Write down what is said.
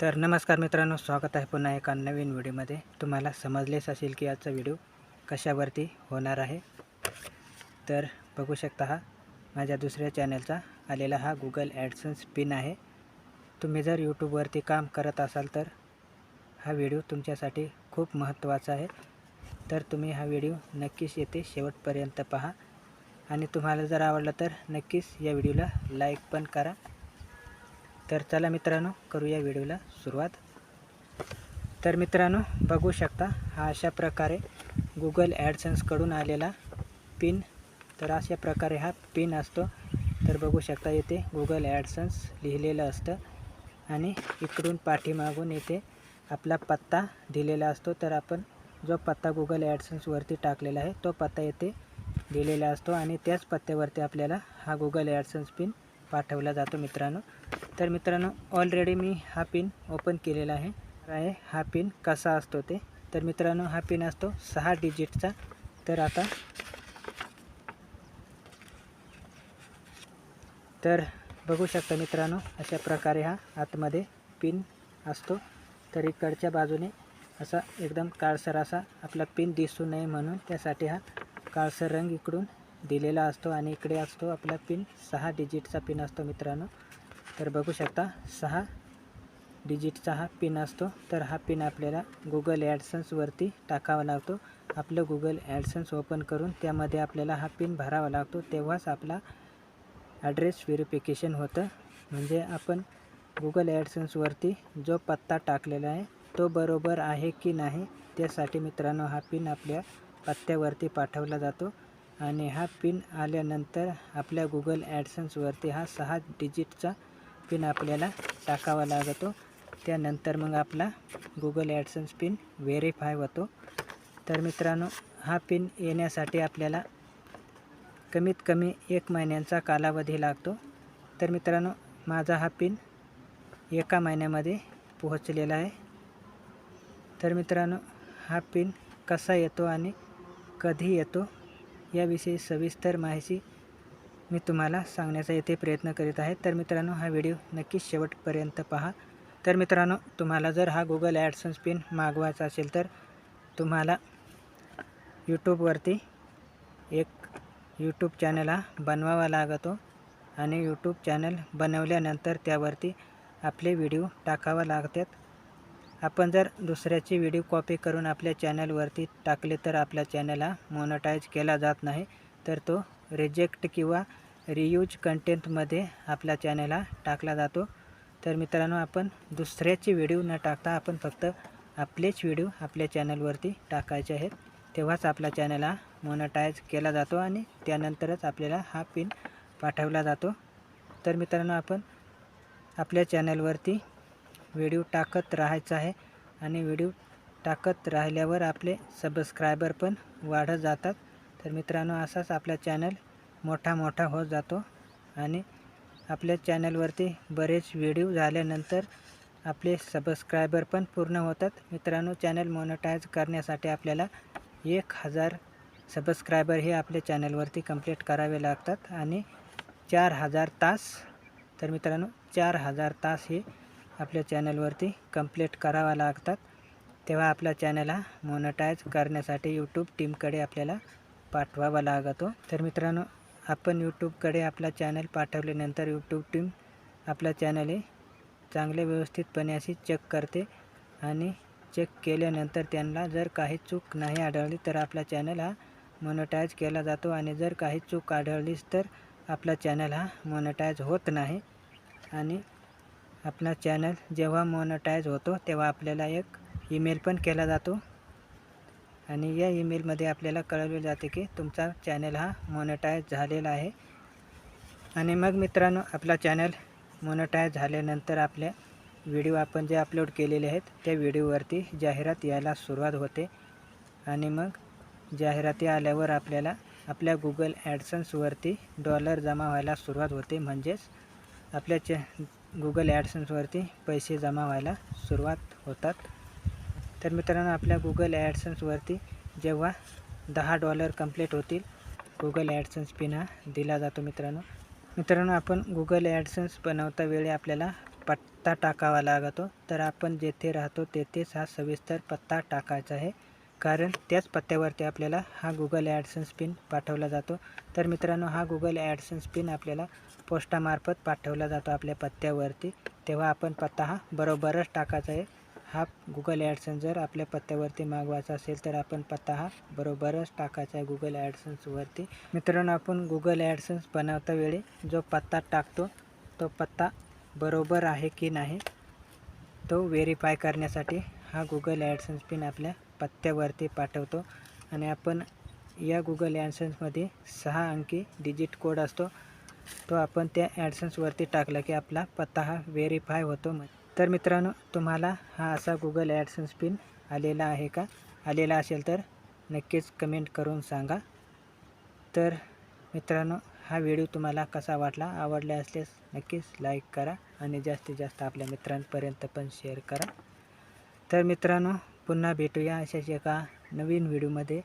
तर नमस्कार मित्रांनो स्वागत आहे पुन्हा एका नवीन व्हिडिओमध्ये. तुम्हाला समजलेच असेल की आजचा व्हिडिओ कशावरती होणार आहे. तर बघू शकता हा माझ्या दुसऱ्या चॅनलचा आलेला हा गुगल ॲडसन्स पिन आहे. तुम्ही जर यूट्यूबवरती काम करत असाल तर हा व्हिडिओ तुमच्यासाठी खूप महत्त्वाचा आहे. तर तुम्ही हा व्हिडिओ नक्कीच येथे शेवटपर्यंत पहा. आणि तुम्हाला जर आवडलं तर नक्कीच या व्हिडिओला लाईक पण करा. तर चला मित्रांनो करूया व्हिडिओला सुरुवात. तर मित्रांनो बघू शकता हा अशा प्रकारे गुगल ॲडसन्सकडून आलेला पिन तर अशा प्रकारे हा पिन असतो. तर बघू शकता येथे गुगल ॲडसन्स लिहिलेलं असतं. आणि इकडून पाठीमागून येथे आपला पत्ता दिलेला असतो. तर आपण जो पत्ता गुगल ॲडसन्सवरती टाकलेला आहे तो पत्ता येथे दिलेला असतो. आणि त्याच पत्त्यावरती आपल्याला हा गुगल ॲडसन्स पिन पाठवला जातो मित्रांनो. तर मित्रांनो ऑलरेडी मी हा पिन ओपन केलेला आहे. आहे हा पिन कसा असतो ते? तर मित्रांनो हा पिन असतो सहा डिजिटचा तर आता तर बघू शकता मित्रांनो अशा प्रकारे हा आतमध्ये पिन असतो. तर इकडच्या बाजूने असा एकदम काळसर असा आपला पिन दिसू नये म्हणून त्यासाठी हा काळसर रंग इकडून दिलेला असतो आणि इकडे असतो आपला पिन. सहा डिजिटचा पिन असतो मित्रांनो. तर बघू शकता सहा डिजिटचा हा पिन असतो. तर हा पिन आपल्याला गुगल ॲडसन्सवरती टाकावा लागतो. आपलं गुगल ॲडसन्स ओपन करून त्यामध्ये आपल्याला हा पिन भरावा लागतो. तेव्हाच आपला ॲड्रेस व्हेरिफिकेशन होतं. म्हणजे आपण गुगल ॲडसन्सवरती जो पत्ता टाकलेला आहे तो बरोबर आहे की नाही त्यासाठी मित्रांनो हा पिन आपल्या पत्त्यावरती पाठवला जातो. आणि हा पिन आल्यानंतर आपल्या गुगल ॲडसन्सवरती हा सहा डिजिटचा पिन आपल्याला टाकावा लागतो. त्यानंतर मग आपला गुगल ॲडसन्स पिन व्हेरीफाय होतो. तर मित्रांनो हा पिन येण्यासाठी आपल्याला कमीत कमी एक महिन्यांचा कालावधी लागतो. तर मित्रांनो माझा हा पिन एका महिन्यामध्ये पोहोचलेला आहे. तर मित्रांनो हा पिन कसा येतो आणि कधी येतो याविषयी सविस्तर माहिती मी तुम्हाला सांगण्याचा येथे प्रयत्न करीत आहे. तर मित्रांनो हा व्हिडिओ नक्कीच शेवटपर्यंत पहा. तर मित्रांनो तुम्हाला जर हा गुगल ॲडसन्स पिन मागवायचा असेल तर तुम्हाला यूट्यूबवरती एक यूट्यूब चॅनल हा बनवावा लागतो आणि यूट्यूब चॅनल बनवल्यानंतर त्यावरती आपले व्हिडिओ टाकावा लागतात. आपण जर दुसऱ्याची व्हिडिओ कॉपी करून आपल्या चॅनलवरती टाकले तर आपल्या चॅनलला मोनटाईज केला जात नाही तर तो रिजेक्ट किंवा रियूज कंटेंटमध्ये आपल्या चॅनलला टाकला जातो. तर मित्रांनो आपण दुसऱ्याची व्हिडिओ न टाकता आपण फक्त आपलेच व्हिडिओ आपल्या चॅनलवरती टाकायचे आहेत. तेव्हाच आपला चॅनलला मोनटाईज केला जातो आणि त्यानंतरच आपल्याला हा पिन पाठवला जातो. तर मित्रांनो आपण आपल्या चॅनलवरती व्हिडिओ टाकत राहायचा आहे आणि व्हिडिओ टाकत राहिल्यावर आपले सबस्क्रायबर पण वाढत जातात. तर मित्रांनो असाच आपला चॅनल मोठा मोठा होत जातो आणि आपल्या चॅनलवरती बरेच व्हिडिओ झाल्यानंतर आपले सबस्क्रायबर पण पूर्ण होतात. मित्रांनो चॅनल मोनटाईज करण्यासाठी आपल्याला एक हजार सबस्क्रायबर हे आपल्या चॅनलवरती कंप्लीट करावे लागतात आणि चार हजार तास तर मित्रांनो चार हजार तास हे आपल्या चॅनलवरती कंप्लीट करावा लागतात तेव्हा आपला चॅनल हा मोनटाईज करण्यासाठी यूट्यूब टीमकडे आपल्याला पाठवावा लागतो. तर मित्रांनो आपण यूट्यूबकडे आपला चॅनल पाठवल्यानंतर यूट्यूब टीम आपला चॅनल हे चांगले व्यवस्थितपणे अशी चेक करते आणि चेक केल्यानंतर त्यांना जर काही चूक नाही आढळली तर आपला चॅनल हा मोनटाईज केला जातो आणि जर काही चूक आढळलीच तर आपला चॅनल हा मोनटाईज होत नाही. आणि आपला चॅनल जेव्हा मोनटाईज होतो तेव्हा आपल्याला एक ईमेल पण केला जातो. आणि या ईमेलमध्ये आपल्याला कळवले जाते की तुमचा चॅनल हा मोनटाईज झालेला आहे. आणि मग मित्रांनो आपला चॅनल मोनटाईज झाल्यानंतर आपल्या व्हिडिओ आपण जे अपलोड केलेले आहेत त्या व्हिडिओवरती जाहिरात यायला सुरुवात होते. आणि मग जाहिराती आल्यावर आपल्याला आपल्या गुगल ॲडसन्सवरती डॉलर जमा व्हायला सुरुवात होते. म्हणजेच आपल्या चॅ गुगल ॲडसन्सवरती पैसे जमा व्हायला सुरुवात होतात. तर मित्रांनो आपल्या गुगल ॲडसन्सवरती जेव्हा दहा डॉलर कंप्लीट होतील गुगल ॲडसन्स पिन हा दिला जातो मित्रांनो. मित्रांनो आपण गुगल ॲडसन्स बनवता वेळी आपल्याला पत्ता टाकावा लागतो. तर आपण जेथे राहतो तेथेच हा सविस्तर पत्ता टाकायचा आहे. कारण त्याच पत्त्यावरती आपल्याला हा गुगल ॲडसन्स पिन पाठवला जातो. तर मित्रांनो हा गुगल ॲडसन्स पिन आपल्याला पोस्टामार्फत पाठवला जातो आपल्या पत्त्यावरती. तेव्हा आपण पत्ता हा बरोबरच टाकायचा आहे. हा गुगल ॲडसन्स जर आपल्या पत्त्यावरती मागवायचा असेल तर आपण पत्ता हा बरोबरच टाकायचा आहे गुगल ॲडसन्सवरती मित्रांनो आपण गुगल ॲडसन्स बनवता वेळी जो पत्ता टाकतो तो पत्ता बरोबर आहे की नाही तो व्हेरीफाय करण्यासाठी हा गुगल ॲडसन्स पिन आपल्या पत्त्यावरती पाठवतो. आणि आपण या गुगल ॲडसन्समध्ये सहा अंकी डिजिट कोड असतो. तो आपण त्या ॲडसन्सवरती टाकला की आपला पत्ता हा व्हेरीफाय होतो. तर मित्रांनो तुम्हाला हा असा गुगल ॲडसन्स पिन आलेला आहे का? आलेला असेल तर नक्कीच कमेंट करून सांगा. तर मित्रांनो हा व्हिडिओ तुम्हाला कसा वाटला? आवडला असल्यास नक्कीच लाईक करा आणि जास्तीत जास्त आपल्या मित्रांपर्यंत पण शेअर करा. तर मित्रांनो पुन्हा भेटूया अशाच एका नवीन व्हिडिओमध्ये.